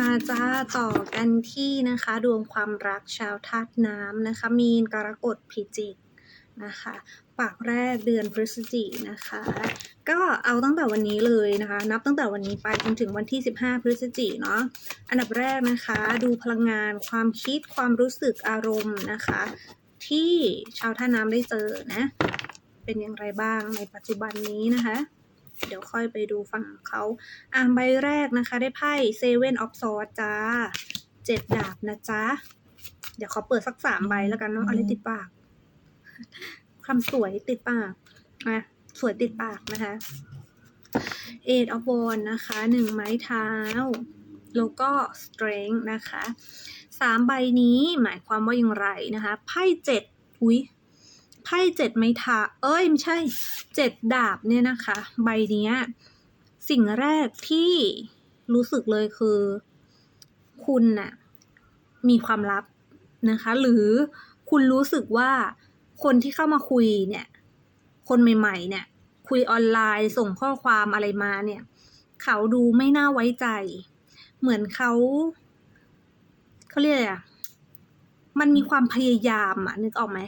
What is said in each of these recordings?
มาจ้าต่อกันที่นะคะ ดวงความรักชาวธาตุน้ำนะคะ มีนกรกฎพิจิกนะคะปากแรกเดือนพฤศจิกนะคะ ก็เอาตั้งแต่วันนี้เลยนะคะ นับตั้งแต่วันนี้ไปจนถึงวันที่ 15 พฤศจิกเนาะอันดับแรกนะคะ ดูพลังงานความคิดความรู้สึกอารมณ์นะคะ ที่ชาวท่าน้ำได้เจอนะ เป็นอย่างไรบ้างในปัจจุบันนี้นะคะ เดี๋ยวค่อยไปดูฝั่งของเขาอ่าใบแรกนะคะ ได้ไพ่เซเว่นออฟซอร์จ้าเจ็ดดาบนะจ๊ะ เดี๋ยวขอเปิดสักสามใบแล้วกันเนาะอะไรติดปากคำสวยติดปากอะสวยติดปากนะคะเอ of ออฟวอนนะคะหนึ่งไม้เท้า แล้วก็ strength นะคะสามใบนี้หมายความว่าอย่างไรนะคะ ไพ่เจ็ดอุ้ย ไพ่เจ็ดไม้เท้าเอ้ยไม่ใช่เจ็ดดาบเนี่ยนะคะ ใบนี้สิ่งแรกที่รู้สึกเลยคือ คุณน่ะ มีความลับนะคะ หรือคุณรู้สึกว่าคนที่เข้ามาคุยเนี่ย คนใหม่ ๆ เนี่ย คุยออนไลน์ส่งข้อความอะไรมาเนี่ย เขาดูไม่น่าไว้ใจ เหมือนเขาเขาเรียกอะไรอะมันมีความพยายามอะนึกออกไหม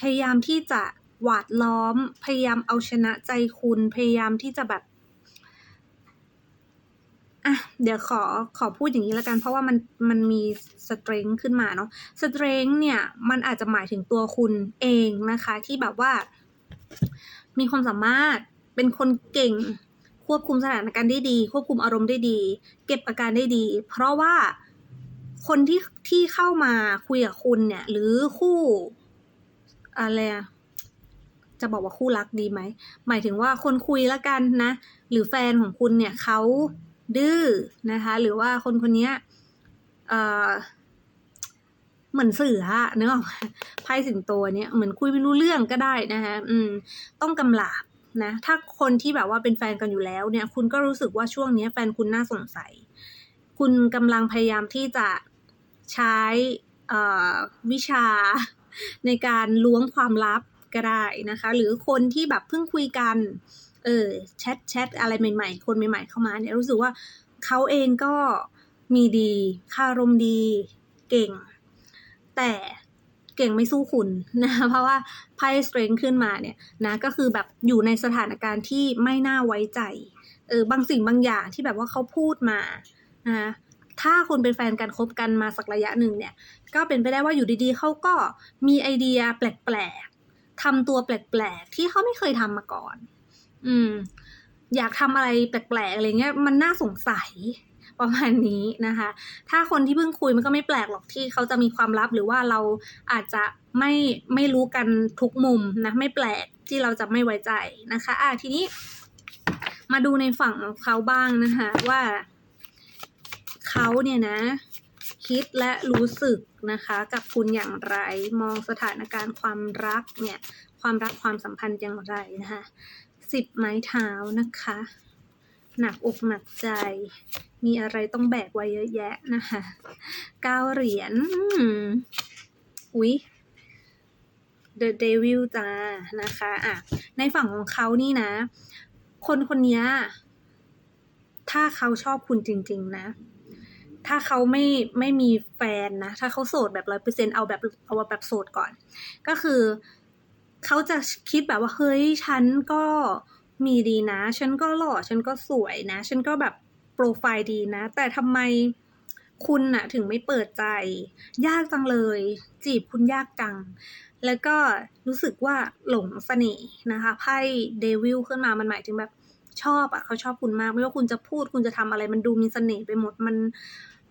พยายามที่จะหวาดล้อม พยายามเอาชนะใจคุณ พยายามที่จะแบบอะเดี๋ยวขอขอพูดอย่างนี้ล้วกัน เพราะว่ามันมันมีสเตรงขึ้นมาเนาะสเตรงเนี่ย มันอาจจะหมายถึงตัวคุณเองนะคะ ที่แบบว่า มีความสามารถเป็นคนเก่ง ควบคุมสถานการณ์ได้ดี ควบคุมอารมณ์ได้ดี เก็บอาการได้ดี เพราะว่าคนที่ที่เข้ามาคุยกับคุณเนี่ย หรือคู่ อะไรอะจะบอกว่าคู่รักดีไหม หมายถึงว่าคนคุยแล้วกันนะ หรือแฟนของคุณเนี่ยเขาดื้อนะคะ หรือว่าคนคนนี้เอ่อเหมือนเสืออะนึกออกไหมไพ่สิงโตเนี่ยเหมือนคุยไม่รู้เรื่องก็ได้นะคะอืม ต้องกำลาบนะ ถ้าคนที่แบบว่าเป็นแฟนกันอยู่แล้วเนี่ย คุณก็รู้สึกว่าช่วงนี้แฟนคุณน่าสงสัย คุณกำลังพยายามที่จะใช้วิชา ในการล้วงความลับก็ได้นะคะ หรือคนที่แบบเพิ่งคุยกัน เออแชทแชทอะไรใหม่ๆ คนใหม่ ๆ เข้ามาเนี่ยรู้สึกว่าเขาเองก็มีดีคารมดี เก่ง แต่เก่งไม่สู้คุณนะคะเพราะว่าไพ่สเตรนขึ้นมาเนี่ยนะก็คือแบบอยู่ในสถานการณ์ที่ไม่น่าไว้ใจเออบางสิ่งบางอย่างที่แบบว่าเขาพูดมานะคะ ถ้าคุณเป็นแฟนกันคบกันมาสักระยะหนึ่งเนี่ย ก็เป็นไปได้ว่าอยู่ดีๆเขาก็มีไอเดียแปลกๆทำตัวแปลกๆ ที่เขาไม่เคยทำมาก่อน อืม อยากทำอะไรแปลกๆอะไรเงี้ย มันน่าสงสัยประมาณนี้นะคะ ถ้าคนที่เพิ่งคุยมันก็ไม่แปลกหรอกที่เขาจะมีความลับหรือว่าเราอาจจะไม่ไม่รู้กันทุกมุมนะไม่แปลกที่เราจะไม่ไว้ใจนะคะ อะทีนี้มาดูในฝั่งของเขาบ้างนะคะว่า เขาเนี่ยนะ คิดและรู้สึกนะคะ กับคุณอย่างไร มองสถานการณ์ความรักเนี่ย ความรักความสัมพันธ์อย่างไรนะคะสิบไม้เท้านะคะ หนักอกหนักใจ มีอะไรต้องแบกไว้เยอะแยะนะคะเก้าเหรียญอุ๊ย The Devil จ้านะคะอะในฝั่งของเขานี่นะ คนคนนี้ถ้าเขาชอบคุณจริง ๆ นะ ถ้าเขาไม่ไม่มีแฟนนะ ถ้าเขาโสดแบบร้อยเปอร์เซ็นเอาแบบเอาแบบโสดก่อน ก็คือเขาจะคิดแบบว่าเฮ้ยฉันก็มีดีนะ ฉันก็หล่อ ฉันก็สวยนะ ฉันก็แบบโปรไฟล์ดีนะ แต่ทำไมคุณน่ะถึงไม่เปิดใจ ยากจังเลย จีบคุณยากจัง แล้วก็รู้สึกว่าหลงเสน่ห์นะคะไพ่เดวิลขึ้นมามันหมายถึงแบบชอบอะเขาชอบคุณมาก ไม่ว่าคุณจะพูดคุณจะทำอะไร มันดูมีเสน่ห์ไปหมดมัน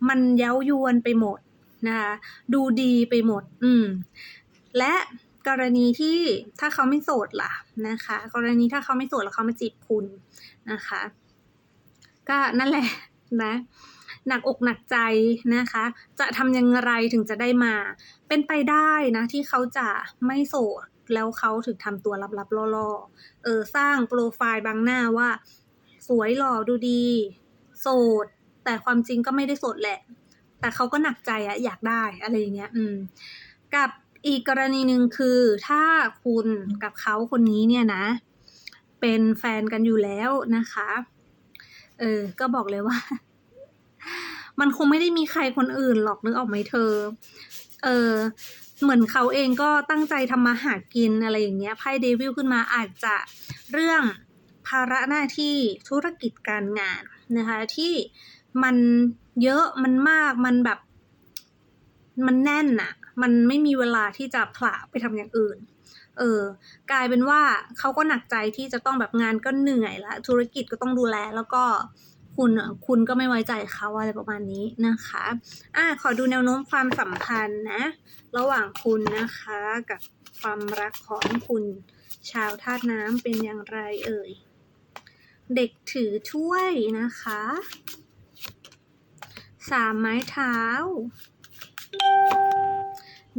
มันเย้ายวนไปหมดนะคะดูดีไปหมด อืม และกรณีที่ถ้าเขาไม่โสดล่ะนะคะ กรณีถ้าเขาไม่โสดแล้วเขามาจีบคุณนะคะ ก็นั่นแหละนะหนักอกหนักใจนะคะ จะทำยังไงถึงจะได้มา เป็นไปได้นะ ที่เขาจะไม่โสดแล้วเขาถึงทำตัวลับๆล่อๆเออสร้างโปรไฟล์บางหน้าว่า สวยหล่อดูดี โสด แต่ความจริงก็ไม่ได้สดแหละ แต่เขาก็หนักใจอะอยากได้อะไรอย่างเงี้ย อืม กับอีกกรณีหนึ่งคือถ้าคุณกับเขาคนนี้เนี่ยนะ เป็นแฟนกันอยู่แล้วนะคะ เออ ก็บอกเลยว่า มันคงไม่ได้มีใครคนอื่นหรอกนึกออกไหมเธอ เออเหมือนเขาเองก็ตั้งใจทำมาหากินอะไรอย่างเงี้ยไพ่เดวิลขึ้นมาอาจจะเรื่องภาระหน้าที่ธุรกิจการงานนะคะที่ มันเยอะมันมากมันแบบ มันแน่นอะมันไม่มีเวลาที่จะผละไปทำอย่างอื่น เออ กลายเป็นว่าเขาก็หนักใจที่จะต้องแบบงานก็เหนื่อยละธุรกิจก็ต้องดูแลแล้วก็คุณอะคุณก็ไม่ไว้ใจเขาอะไรประมาณนี้นะคะ อะขอดูแนวโน้มความสัมพันธ์นะ ระหว่างคุณนะคะ กับความรักของคุณชาวธาตุน้ำเป็นอย่างไรเอ่ย เด็กถือถ้วยนะคะ สามไม้เท้า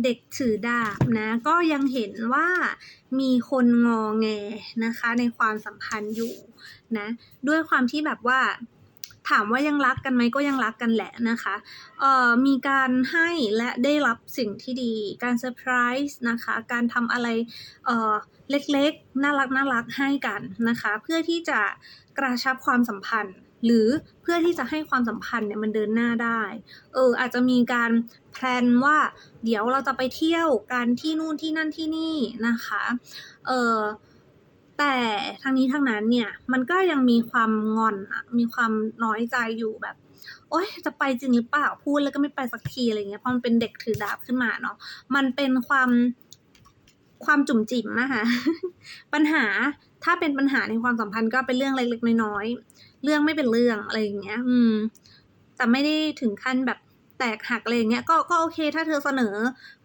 เด็กถือดาบนะ ก็ยังเห็นว่ามีคนงอแงนะคะ ในความสัมพันธ์อยู่นะ ด้วยความที่แบบว่าถามว่ายังรักกันไหมก็ยังรักกันแหละนะคะเอ่อมีการให้และได้รับสิ่งที่ดี การเซอร์ไพรส์นะคะ การทำอะไรเอ่อเล็กๆ น่ารักน่ารักให้กันนะคะ เพื่อที่จะกระชับความสัมพันธ์ หรือเพื่อที่จะให้ความสัมพันธ์เนี่ยมันเดินหน้าได้ เอออาจจะมีการแพลนว่าเดี๋ยวเราจะไปเที่ยวกันที่นู่นที่นั่นที่นี่นะคะ เออแต่ทั้งนี้ทั้งนั้นเนี่ยมันก็ยังมีความงอนอะมีความน้อยใจอยู่แบบโอ๊ยจะไปจริงหรือเปล่าพูดแล้วก็ไม่ไปสักทีอะไรเงี้ยเพราะมันเป็นเด็กถือดาบขึ้นมาเนาะมันเป็นความความจุ่มจิ๋มอะค่ะปัญหา ถ้าเป็นปัญหาในความสัมพันธ์ก็เป็นเรื่องเล็กๆน้อยๆเรื่องไม่เป็นเรื่องอะไรอย่างเงี้ย อืม แต่ไม่ได้ถึงขั้นแบบแตกหักอะไรอย่างเงี้ยก็ก็โอเค ถ้าเธอเสนอ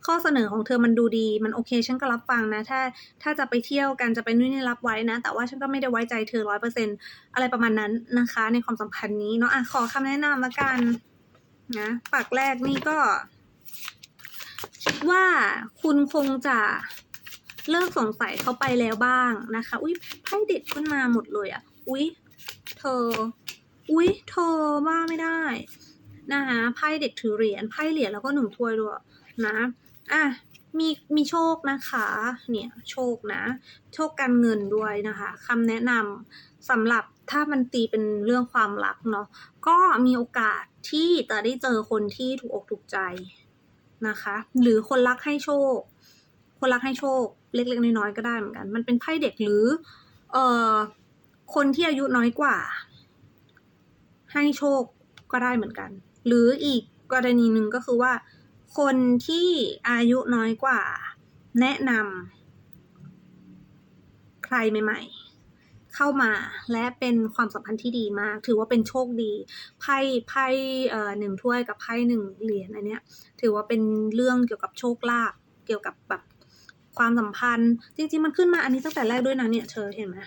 ข้อเสนอของเธอมันดูดี มันโอเค ฉันก็รับฟังนะ ถ้าถ้าจะไปเที่ยวกันจะไปนู่นนี่รับไว้นะ แต่ว่าฉันก็ไม่ได้ไว้ใจเธอร้อยเปอร์เซ็นอะไรประมาณนั้นนะคะ ในความสัมพันธ์นี้เนาะอะขอคำแนะนำละกันนะปากแรกนี่ก็ คิดว่าคุณคงจะ เลิกสงสัยเขาไปแล้วบ้างนะคะ อุ้ยไพ่เด็ดขึ้นมาหมดเลยอะ อุ้ยเธอ อุ้ยเธอว่าไม่ได้นะคะไพ่เด็กถือเหรียญไพ่เหรียญแล้วก็หนึ่งถ้วยด้วยนะอะมีมีโชคนะคะ เนี่ยโชคนะ โชคการเงินด้วยนะคะคำแนะนำสำหรับถ้ามันตีเป็นเรื่องความรักเนาะก็มีโอกาสที่จะได้เจอคนที่ถูกอกถูกใจนะคะ หรือคนรักให้โชค คนรักให้โชค เล็ก ๆ น้อยๆก็ได้เหมือนกัน มันเป็นไพ่เด็กหรือ เอ่อคนที่อายุน้อยกว่า ให้โชคก็ได้เหมือนกัน หรืออีกกรณีหนึ่งก็คือว่า คนที่อายุน้อยกว่า แนะนำใครใหม่ ๆเข้ามาและเป็นความสัมพันธ์ที่ดีมาก ถือว่าเป็นโชคดีไพ่ไพ่หนึ่งถ้วยกับไพ่หนึ่งเหรียญอันเนี้ยถือว่าเป็นเรื่องเกี่ยวกับโชคลาภเกี่ยวกับแบบ ความสัมพันธ์ จริง ๆ มันขึ้นมาอันนี้ตั้งแต่แรกด้วยนะเนี่ยเธอเห็นไหม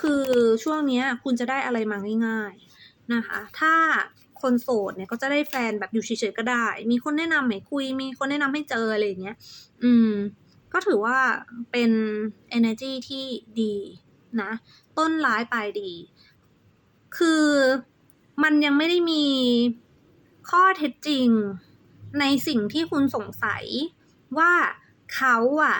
คือช่วงเนี้ยคุณจะได้อะไรมาง่ายๆนะคะ ถ้าคนโสดเนี่ยก็จะได้แฟนแบบอยู่เฉยๆก็ได้ มีคนแนะนำให้คุย มีคนแนะนำให้เจออะไรอย่างเงี้ย อืม ก็ถือว่าเป็น energy ที่ดีนะ ต้นร้ายปลายดี คือมันยังไม่ได้มีข้อเท็จจริงในสิ่งที่คุณสงสัยว่า เขาอะ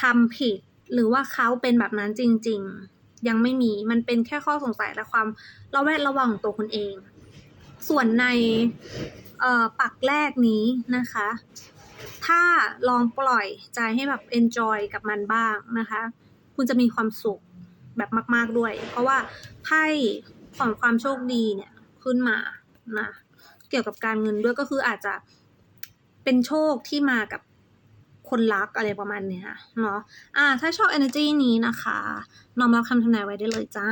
ทำผิดหรือว่าเขาเป็นแบบนั้นจริง ๆ ยังไม่มีมันเป็นแค่ข้อสงสัยและความระแวดระวังตัวคุณเอง ส่วนในเออปักแรกนี้นะคะ ถ้าลองปล่อยใจให้แบบ enjoy กับมันบ้างนะคะ คุณจะมีความสุขแบบมาก ๆด้วย เพราะว่าไพ่ของความโชคดีเนี่ยขึ้นมานะเกี่ยวกับการเงินด้วยก็คืออาจจะเป็นโชคที่มากับ คนรักอะไรประมาณเนี้ยเนาะอ่าถ้าชอบ energy นี้นะคะ น้อมรับคำทำนายไว้ได้เลยจ้า